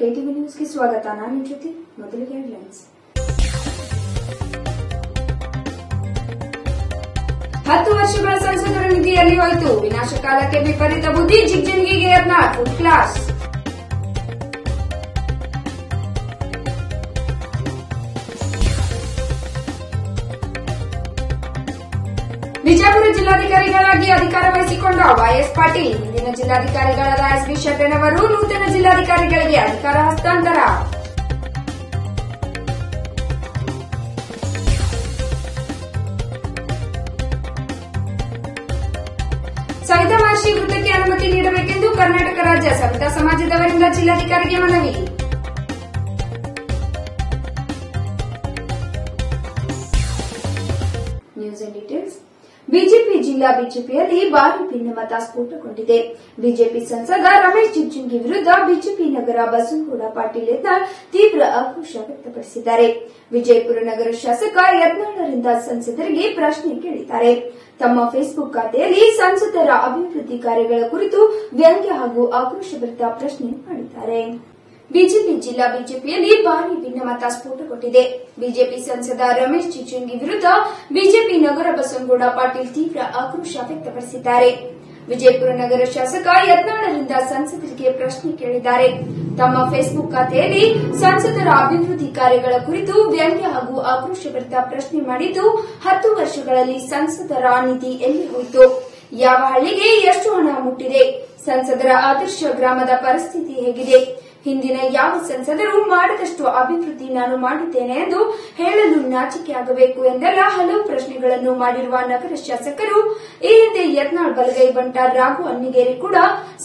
KTV ನ್ಯೂಸ್ಗೆ ಸ್ವಾಗತ. ನಾನು ಜ್ಯೋತಿ ಮೊದಲಿಗೆ ಹೆಡ್ಲೈನ್ಸ್ ಹತ್ತು ವರ್ಷಗಳ ಸಂಸದರ ನಿಧಿಯಲ್ಲಿ ಹೋಯಿತು. ವಿನಾಶಕಾಲಕ್ಕೆ ವಿಪರೀತ ಬುದ್ಧಿ ಜಿಗ್ಜನ್ಗಿಗೆ ಯತ್ನ ಫುಡ್ ಕ್ಲಾಸ್ ಬಿಜಾಪುರ ಜಿಲ್ಲಾಧಿಕಾರಿಗಳಾಗಿ ಅಧಿಕಾರ ವಹಿಸಿಕೊಂಡ ವೈಎಸ್ ಪಾಟೀಲ್. ಹಿಂದಿನ ಜಿಲ್ಲಾಧಿಕಾರಿಗಳಾದ ಎಸ್ಬಿ ಶೆಟ್ಟಣ್ಣವರು ನೂತನ ಜಿಲ್ಲಾಧಿಕಾರಿಗಳಿಗೆ ಅಧಿಕಾರ ಹಸ್ತಾಂತರ. ಸವಿತಾ ಮಹರ್ಷಿ ವೃತ್ತಕ್ಕೆ ಅನುಮತಿ ನೀಡಬೇಕೆಂದು ಕರ್ನಾಟಕ ರಾಜ್ಯ ಸವಿತಾ ಸಮಾಜದವರಿಂದ ಜಿಲ್ಲಾಧಿಕಾರಿಗೆ ಮನವಿ. ಬಿಜೆಪಿ ಜಿಲ್ಲಾ ಬಿಜೆಪಿಯಲ್ಲಿ ಭಾರಿ ಭಿನ್ನಮತ ಸ್ಫೋಟಗೊಂಡಿದೆ. ಬಿಜೆಪಿ ಸಂಸದ ರಮೇಶ್ ಜಿಗಜಿಂಗಿ ವಿರುದ್ಧ ಬಿಜೆಪಿ ನಗರ ಬಸನಗೌಡ ಪಾಟೀಲ್ ಯತ್ನಾಳ್ ತೀವ್ರ ಆಕ್ರೋಶ ವ್ಯಕ್ತಪಡಿಸಿದ್ದಾರೆ. ವಿಜಯಪುರ ನಗರ ಶಾಸಕ ಯತ್ನಾಳರಿಂದ ಸಂಸದರಿಗೆ ಪ್ರಶ್ನೆ ಕೇಳಿದ್ದಾರೆ. ತಮ್ಮ ಫೇಸ್ಬುಕ್ ಖಾತೆಯಲ್ಲಿ ಸಂಸದರ ಅಭಿವೃದ್ಧಿ ಕಾರ್ಯಗಳ ಕುರಿತು ವ್ಯಂಗ್ಯ ಹಾಗೂ ಆಕ್ರೋಶಭರಿತ ಪ್ರಶ್ನೆ ಮಾಡಿದ್ದಾರೆ. ಬಿಜೆಪಿ ಜಿಲ್ಲಾ ಬಿಜೆಪಿಯಲ್ಲಿ ಭಾರಿ ಭಿನ್ನಮತ ಸ್ಫೋಟಗೊಂಡಿದೆ. ಬಿಜೆಪಿ ಸಂಸದ ರಮೇಶ್ ಚಿಚುಂಗಿ ವಿರುದ್ಧ ಬಿಜೆಪಿ ನಗರ ಬಸವನಗೌಡ ಪಾಟೀಲ್ ತೀವ್ರ ಆಕ್ರೋಶ ವ್ಯಕ್ತಪಡಿಸಿದ್ದಾರೆ. ವಿಜಯಪುರ ನಗರ ಶಾಸಕ ಯತ್ನಾಳರಿಂದ ಸಂಸದರಿಗೆ ಪ್ರಶ್ನೆ ಕೇಳಿದ್ದಾರೆ. ತಮ್ಮ ಫೇಸ್ಬುಕ್ ಖಾತೆಯಲ್ಲಿ ಸಂಸದರ ಅಭಿವೃದ್ಧಿ ಕಾರ್ಯಗಳ ಕುರಿತು ವ್ಯಂಗ್ಯ ಹಾಗೂ ಆಕ್ರೋಶಭರಿತ ಪ್ರಶ್ನೆ ಮಾಡಿದ್ದು, ಹತ್ತು ವರ್ಷಗಳಲ್ಲಿ ಸಂಸದರ ನಿಧಿ ಎಲ್ಲಿ ಹೋಯಿತು? ಯಾವ ಹಳ್ಳಿಗೆ ಎಷ್ಟು ಹಣ ಮುಟ್ಟಿದೆ? ಸಂಸದರ ಆದರ್ಶ ಗ್ರಾಮದ ಪರಿಸ್ಥಿತಿ ಹೇಗಿದೆ? ಹಿಂದಿನ ಯಾವ ಸಂಸದರು ಮಾಡದಷ್ಟು ಅಭಿವೃದ್ಧಿ ನಾನು ಮಾಡಿದ್ದೇನೆ ಎಂದು ಹೇಳಲು ನಾಚಿಕೆಯಾಗಬೇಕು ಎಂದೆಲ್ಲ ಹಲವು ಪ್ರಶ್ನೆಗಳನ್ನು ಮಾಡಿರುವ ನಗರ ಶಾಸಕರು, ಈ ಹಿಂದೆ ಯತ್ನಾಳ್ ಬಲಗೈ ಬಂಟ ರಾಘು ಅನ್ನಿಗೇರಿ ಕೂಡ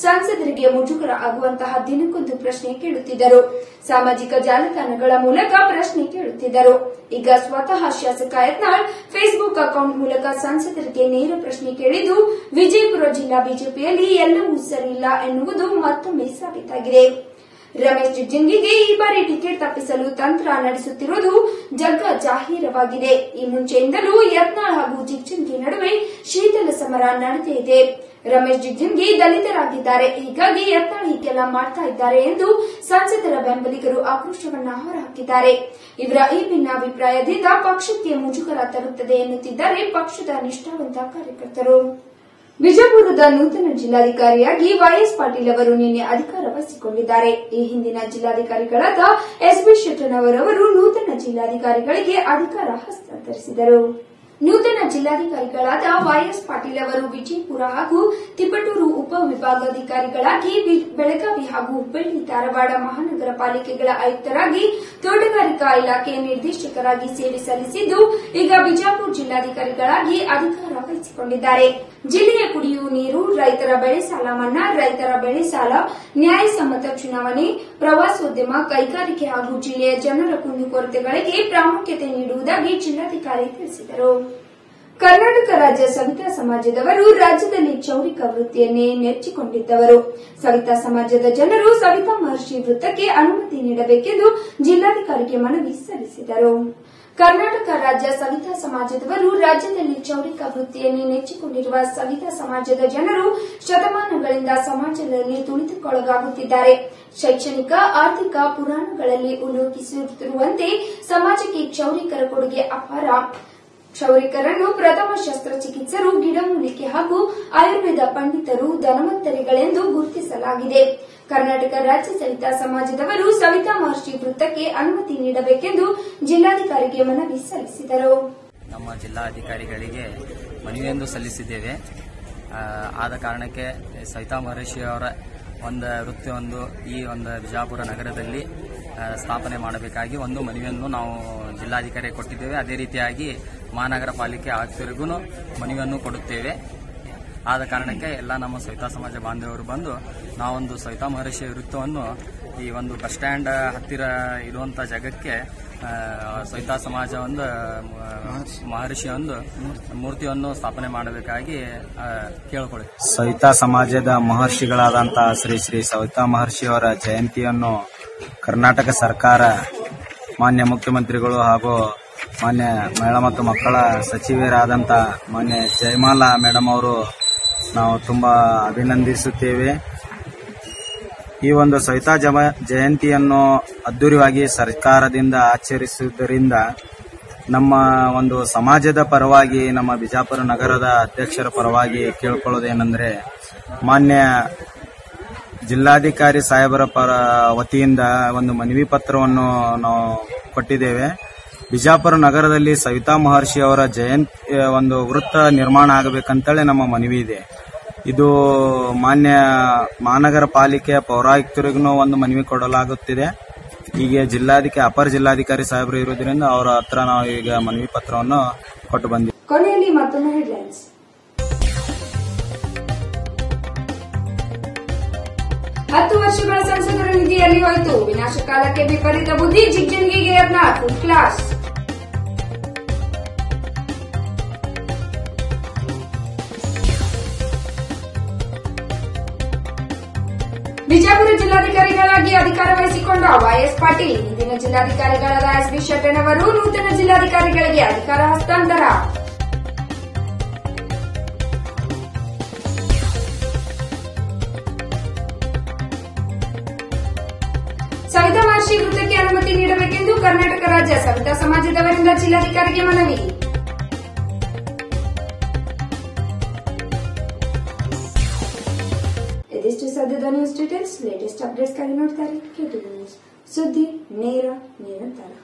ಸಂಸದರಿಗೆ ಮುಜುಗರ ಆಗುವಂತಹ ದಿನಕ್ಕೊಂದು ಪ್ರಶ್ನೆ ಕೇಳುತ್ತಿದ್ದರು. ಸಾಮಾಜಿಕ ಜಾಲತಾಣಗಳ ಮೂಲಕ ಪ್ರಶ್ನೆ ಕೇಳುತ್ತಿದ್ದರು. ಈಗ ಸ್ವತಃ ಶಾಸಕ ಯತ್ನಾಳ್ ಫೇಸ್ಬುಕ್ ಅಕೌಂಟ್ ಮೂಲಕ ಸಂಸದರಿಗೆ ನೇರ ಪ್ರಶ್ನೆ ಕೇಳಿದ್ದು, ವಿಜಯಪುರ ಜಿಲ್ಲಾ ಬಿಜೆಪಿಯಲ್ಲಿ ಎಲ್ಲವೂ ಸರಿಯಿಲ್ಲ ಎನ್ನುವುದು ಮತ್ತೊಮ್ಮೆ ಸಾಬೀತಾಗಿದೆ. ರಮೇಶ್ ಜಿಗ್ಜಿಂಗಿಗೆ ಈ ಬಾರಿ ಟಿಕೆಟ್ ತಪ್ಪಿಸಲು ತಂತ್ರ ನಡೆಸುತ್ತಿರುವುದು ಜಗ್ಗ ಜಾಹೀರವಾಗಿದೆ. ಈ ಮುಂಚೆಯಿಂದಲೂ ಯತ್ನಾಳ್ ಹಾಗೂ ಜಿಗ್ಜಿಂಗಿ ನಡುವೆ ಶೀತಲ ಸಮರ ನಡೆದೇ ಇದೆ. ರಮೇಶ್ ಜಿಗ್ಜಿಂಗಿ ದಲಿತರಾಗಿದ್ದಾರೆ. ಹೀಗಾಗಿ ಯತ್ನಾಳ್ ಹೀಗೆಲ್ಲ ಮಾಡ್ತಾ ಇದ್ದಾರೆ ಎಂದು ಸಂಸದರ ಬೆಂಬಲಿಗರು ಆಕ್ರೋಶವನ್ನ ಹೊರಹಾಕಿದ್ದಾರೆ. ಇವರ ಈ ಭಿನ್ನಾಭಿಪ್ರಾಯದಿಂದ ಪಕ್ಷಕ್ಕೆ ಮುಜುಗರ ತರುತ್ತದೆ ಎನ್ನುತ್ತಿದ್ದಾರೆ ಪಕ್ಷದ ನಿಷ್ಠಾವಂತ ಕಾರ್ಯಕರ್ತರು. ಬಿಜಾಪುರದ ನೂತನ ಜಿಲ್ಲಾಧಿಕಾರಿಯಾಗಿ ವೈಎಸ್ ಪಾಟೀಲ್ ಅವರು ನಿನ್ನೆ ಅಧಿಕಾರ ವಹಿಸಿಕೊಂಡಿದ್ದಾರೆ. ಈ ಹಿಂದಿನ ಜಿಲ್ಲಾಧಿಕಾರಿಗಳಾದ ಎಸ್ಬಿ ಶೆಟ್ಟಣ್ಣವರವರು ನೂತನ ಜಿಲ್ಲಾಧಿಕಾರಿಗಳಿಗೆ ಅಧಿಕಾರ ಹಸ್ತಾಂತರಿಸಿದರು. ನೂತನ ಜಿಲ್ಲಾಧಿಕಾರಿಗಳಾದ ವೈಎಸ್ ಪಾಟೀಲ್ ಅವರು, ವಿಜಯಪುರ ಹಾಗೂ ತಿಪಟೂರು ಉಪವಿಭಾಗಾಧಿಕಾರಿಗಳಾಗಿ ಬೆಳಗಾವಿ ಹಾಗೂ ಹುಬ್ಬಳ್ಳಿ, ಧಾರವಾಡ ಮಹಾನಗರ ಪಾಲಿಕೆಗಳ ಆಯುಕ್ತರಾಗಿ ತೋಟಗಾರಿಕಾ ಇಲಾಖೆ ನಿರ್ದೇಶಕರಾಗಿ ಸೇವೆ ಸಲ್ಲಿಸಿದ್ದು, ಈಗ ಬಿಜಾಪುರ ಜಿಲ್ಲಾಧಿಕಾರಿಗಳಾಗಿ ಅಧಿಕಾರ ವಹಿಸಿಕೊಂಡಿದ್ದಾರೆ. ಜಿಲ್ಲೆಯ ಕುಡಿಯುವ ನೀರು, ರೈತರ ಬೆಳೆ ಸಾಲ ಮನ್ನಾ, ರೈತರ ಬೆಳೆ ಸಾಲ ನ್ಯಾಯಸಮ್ಮತ ಚುನಾವಣೆ, ಪ್ರವಾಸೋದ್ಯಮ, ಕೈಗಾರಿಕೆ ಹಾಗೂ ಜಿಲ್ಲೆಯ ಜನರ ಕುಂದುಕೊರತೆಗಳಿಗೆ ಪ್ರಾಮುಖ್ಯತೆ ನೀಡುವುದಾಗಿ ಜಿಲ್ಲಾಧಿಕಾರಿ ತಿಳಿಸಿದರು. ಕರ್ನಾಟಕ ರಾಜ್ಯ ಸವಿತಾ ಸಮಾಜದವರು ರಾಜ್ಯದಲ್ಲಿ ಚೌರಿಕ ವೃತ್ತಿಯನ್ನೇ ನೆಚ್ಚಿಕೊಂಡಿದ್ದವರು. ಸವಿತಾ ಸಮಾಜದ ಜನರು ಸವಿತಾ ಮಹರ್ಷಿ ವೃತ್ತಕ್ಕೆ ಅನುಮತಿ ನೀಡಬೇಕೆಂದು ಜಿಲ್ಲಾಧಿಕಾರಿಗೆ ಮನವಿ ಸಲ್ಲಿಸಿದರು. ಕರ್ನಾಟಕ ರಾಜ್ಯ ಸವಿತಾ ಸಮಾಜದವರು ರಾಜ್ಯದಲ್ಲಿ ಚೌರಿಕ ವೃತ್ತಿಯನ್ನೇ ನೆಚ್ಚಿಕೊಂಡಿರುವ ಸವಿತಾ ಸಮಾಜದ ಜನರು ಶತಮಾನಗಳಿಂದ ಸಮಾಜದಲ್ಲಿ ತುಳಿತಕ್ಕೊಳಗಾಗುತ್ತಿದ್ದಾರೆ ಶೈಕ್ಷಣಿಕ, ಆರ್ಥಿಕ ಪುರಾಣಗಳಲ್ಲಿ ಉಲ್ಲೇಖಿಸುತ್ತಿರುವಂತೆ ಸಮಾಜಕ್ಕೆ ಚೌರಿಕರ ಕೊಡುಗೆ ಅಪಾರ. ಕ್ಷೌರಿಕರನ್ನು ಪ್ರಥಮ ಶಸ್ತ್ರಚಿಕಿತ್ಸರು, ಗಿಡಮೂಲಿಕೆ ಹಾಗೂ ಆಯುರ್ವೇದ ಪಂಡಿತರು, ಧನವಂತರಿಗಳೆಂದು ಗುರುತಿಸಲಾಗಿದೆ. ಕರ್ನಾಟಕ ರಾಜ್ಯ ಸವಿತಾ ಸಮಾಜದವರು ಸವಿತಾ ಮಹರ್ಷಿ ವೃತ್ತಕ್ಕೆ ಅನುಮತಿ ನೀಡಬೇಕೆಂದು ಜಿಲ್ಲಾಧಿಕಾರಿಗೆ ಮನವಿ ಸಲ್ಲಿಸಿದರು. ನಮ್ಮ ಜಿಲ್ಲಾಧಿಕಾರಿಗಳಿಗೆ ಮನವಿಯೊಂದು ಸಲ್ಲಿಸಿದ್ದೇವೆ. ಆದ ಕಾರಣಕ್ಕೆ ಸವಿತಾ ಮಹರ್ಷಿ ಅವರ ಒಂದು ವೃತ್ತಿಯೊಂದು ಈ ಒಂದು ಬಿಜಾಪುರ ನಗರದಲ್ಲಿ ಸ್ಥಾಪನೆ ಮಾಡಬೇಕಾಗಿ ಒಂದು ಮನವಿಯನ್ನು ನಾವು ಜಿಲ್ಲಾಧಿಕಾರಿ ಕೊಟ್ಟಿದ್ದೇವೆ. ಅದೇ ರೀತಿಯಾಗಿ ಮಹಾನಗರ ಪಾಲಿಕೆ ಆಯುಕ್ತರಿಗೂ ಮನವಿಯನ್ನು ಕೊಡುತ್ತೇವೆ. ಆದ ಕಾರಣಕ್ಕೆ ಎಲ್ಲ ನಮ್ಮ ಸವಿತಾ ಸಮಾಜ ಬಾಂಧವರು ಬಂದು ನಾವೊಂದು ಸವಿತಾ ಮಹರ್ಷಿ ವೃತ್ತವನ್ನು ಈ ಒಂದು ಬಸ್ ಸ್ಟ್ಯಾಂಡ್ ಹತ್ತಿರ ಇರುವಂಥ ಜಾಗಕ್ಕೆ ಸವಿತಾ ಸಮಾಜ ಒಂದು ಮಹರ್ಷಿ. ಒಂದು ಮೂರ್ತಿಯನ್ನು ಸ್ಥಾಪನೆ ಮಾಡಬೇಕಾಗಿ ಕೇಳಿಕೊಳ್ಳಿ. ಸವಿತಾ ಸಮಾಜದ ಮಹರ್ಷಿಗಳಾದಂತಹ ಶ್ರೀ ಶ್ರೀ ಸವಿತಾ ಮಹರ್ಷಿಯವರ ಜಯಂತಿಯನ್ನು ಕರ್ನಾಟಕ ಸರ್ಕಾರ ಮಾನ್ಯ ಮುಖ್ಯಮಂತ್ರಿಗಳು ಹಾಗೂ ಮಾನ್ಯ ಮಹಿಳಾ ಮತ್ತು ಮಕ್ಕಳ ಸಚಿವರಾದಂಥ ಮಾನ್ಯ ಜಯಮಾಲಾ ಮೇಡಮ್ ಅವರು ನಾವು ತುಂಬ ಅಭಿನಂದಿಸುತ್ತೇವೆ. ಈ ಒಂದು ಸವಿತಾ ಜಮ ಜಯಂತಿಯನ್ನು ಅದ್ದೂರಿಯಾಗಿ ಸರ್ಕಾರದಿಂದ ಆಚರಿಸುವುದರಿಂದ ನಮ್ಮ ಒಂದು ಸಮಾಜದ ಪರವಾಗಿ, ನಮ್ಮ ಬಿಜಾಪುರ ನಗರದ ಅಧ್ಯಕ್ಷರ ಪರವಾಗಿ ಕೇಳ್ಕೊಳ್ಳೋದೇನೆಂದರೆ ಮಾನ್ಯ ಜಿಲ್ಲಾಧಿಕಾರಿ ಸಾಹೇಬರ ಪರ ವತಿಯಿಂದ ಒಂದು ಮನವಿ ಪತ್ರವನ್ನು ನಾವು ಕೊಟ್ಟಿದ್ದೇವೆ. ಬಿಜಾಪುರ ನಗರದಲ್ಲಿ ಸವಿತಾ ಮಹರ್ಷಿ ಅವರ ಜಯಂತಿ ಒಂದು ವೃತ್ತ ನಿರ್ಮಾಣ ಆಗಬೇಕಂತೇಳಿ ನಮ್ಮ ಮನವಿ ಇದೆ. ಇದು ಮಾನ್ಯ ಮಹಾನಗರ ಪಾಲಿಕೆಯ ಪೌರಾಯುಕ್ತರಿಗೂ ಒಂದು ಮನವಿ ಕೊಡಲಾಗುತ್ತಿದೆ. ಹೀಗೆ ಜಿಲ್ಲಾಧಿಕಾರಿ ಅಪರ ಜಿಲ್ಲಾಧಿಕಾರಿ ಸಾಹೇಬರು ಇರುವುದರಿಂದ ಅವರ ಹತ್ರ ನಾವು ಈಗ ಮನವಿ ಪತ್ರವನ್ನು ಕೊಟ್ಟು ಬಂದಿದ್ದೀವಿ ಕೊನೆಯಲ್ಲಿ ಮತ್ತೊಮ್ಮೆ ಹೆಡ್ಲೈನ್ಸ್ ಹತ್ತು ವರ್ಷಗಳ ಸಂಸದರ ನಿಧಿಯಲ್ಲಿ ಹೋಯಿತು. ವಿನಾಶಕಾಲಕ್ಕೆ ವಿಪರೀತ ಬುದ್ಧಿ. ಕ್ಲಾಸ್ ಬಿಜಾಪುರ ಜಿಲ್ಲಾಧಿಕಾರಿಗಳಾಗಿ ಅಧಿಕಾರ ವಹಿಸಿಕೊಂಡ ವೈಎಸ್ ಪಾಟೀಲ್, ಹಿಂದಿನ ಜಿಲ್ಲಾಧಿಕಾರಿಗಳಾದ ಎಸ್ ಬಿ ಶೆಟ್ಟಣ್ಣವರು ನೂತನ ಜಿಲ್ಲಾಧಿಕಾರಿಗಳಿಗೆ ಅಧಿಕಾರ ಹಸ್ತಾಂತರ. ಸವಿತಾ ವಾರ್ಷಿ ವೃತ್ತಕ್ಕೆ ಅನುಮತಿ ನೀಡಬೇಕೆಂದು ಕರ್ನಾಟಕ ರಾಜ್ಯ ಸವಿತಾ ಸಮಾಜದವರಿಂದ ಜಿಲ್ಲಾಧಿಕಾರಿಗೆ ಮನವಿ. latest news other than news details, latest updates carried out, Kerala News, Suddhi, Nera, Nirantara.